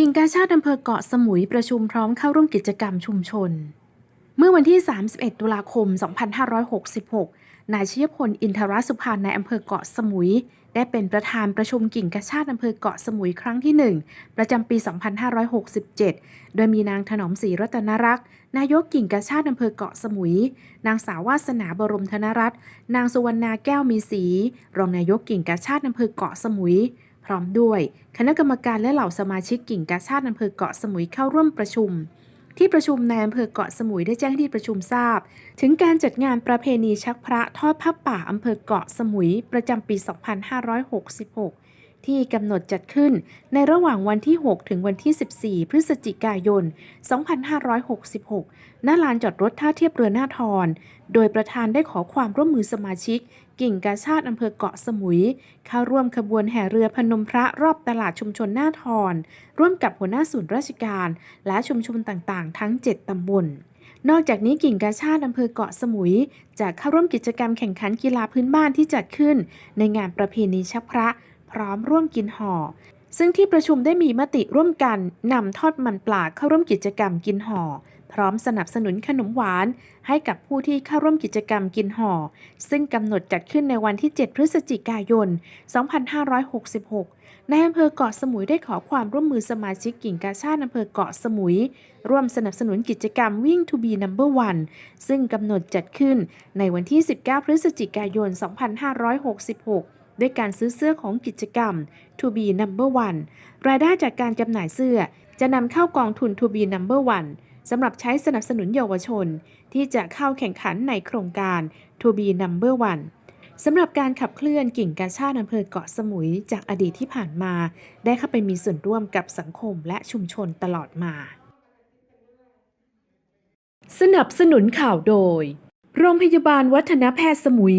กิ่งกาชาติอำเภอเกาะสมุยประชุมพร้อมเข้าร่วมกิจกรรมชุมชน เมื่อวันที่ 31 ตุลาคม 2566 นายชยพลอินทรสุพานในอำเภอเกาะสมุย ได้เป็นประธานประชุมกิ่งกาชาติอำเภอเกาะสมุยครั้งที่ 1 ประจำปี 2567 โดยมีนางถนอมศรีรัตนรักษ์นายกกิ่งกาชาติอำเภอเกาะสมุย นางสาววาสนาบรมธนรัตน์นางสุวรรณาแก้วมีศรีรองนายกกิ่งกาชาติอำเภอเกาะสมุย ร้อมด้วย คณะกรรมการและเหล่าสมาชิกกิ่งกาชาติอำเภอเกาะสมุยเข้าร่วมประชุม ที่ประชุมในอำเภอเกาะสมุยได้แจ้งที่ประชุมทราบ ถึงการจัดงานประเพณีชักพระทอดผ้าป่าอำเภอเกาะสมุยประจำปี 2566 ที่กำหนดจัดขึ้นในระหว่างวันที่ 6 ถึงวันที่ 14 พฤศจิกายน 2566 ณ ลานจอดรถท่าเทียบเรือหน้าทรโดยประธานได้ขอความร่วมมือสมาชิก กิ่งกาชาติอำเภอเกาะสมุย เข้าร่วมขบวนแห่เรือพนมพระรอบตลาดชุมชนหน้าทรร่วมกับหัวหน้าศูนย์ราชการ และชุมชนต่างๆ ทั้ง 7 ตำบลนอกจากนี้กิ่งกาชาติอำเภอเกาะสมุย จะเข้าร่วมกิจกรรมแข่งขันกีฬาพื้นบ้านที่จัดขึ้น ในงานประเพณีชักพระ พร้อมร่วมกินห่อ ซึ่งที่ประชุมได้มีมติร่วมกันนำทอดมันปลาเข้าร่วมกิจกรรมกินห่อ พร้อมสนับสนุนขนมหวาน ให้กับผู้ที่เข้าร่วมกิจกรรมกินห่อ ซึ่งกำหนดจัดขึ้นในวันที่ 7 พฤศจิกายน 2566ในอำเภอเกาะสมุยได้ขอความร่วมมือสมาชิกกิ่งกาชาติอำเภอเกาะสมุย ร่วมสนับสนุนกิจกรรมวิ่ง to be number one ซึ่งกำหนดจัดขึ้นในวันที่ 19 พฤศจิกายน 2566 ด้วยการซื้อเสื้อของกิจกรรม to be number one รายได้จากการจำหน่ายเสื้อจะนำเข้ากองทุน to be number one สำหรับใช้สนับสนุนเยาวชน ที่จะเข้าแข่งขันในโครงการ to be number one สำหรับการขับเคลื่อนกิ่งกาชาติอำเภอเกาะสมุยจากอดีตที่ผ่านมา ได้เข้าไปมีส่วนร่วมกับสังคมและชุมชนตลอดมา สนับสนุนข่าวโดย โรงพยาบาลวัฒนแพทย์สมุย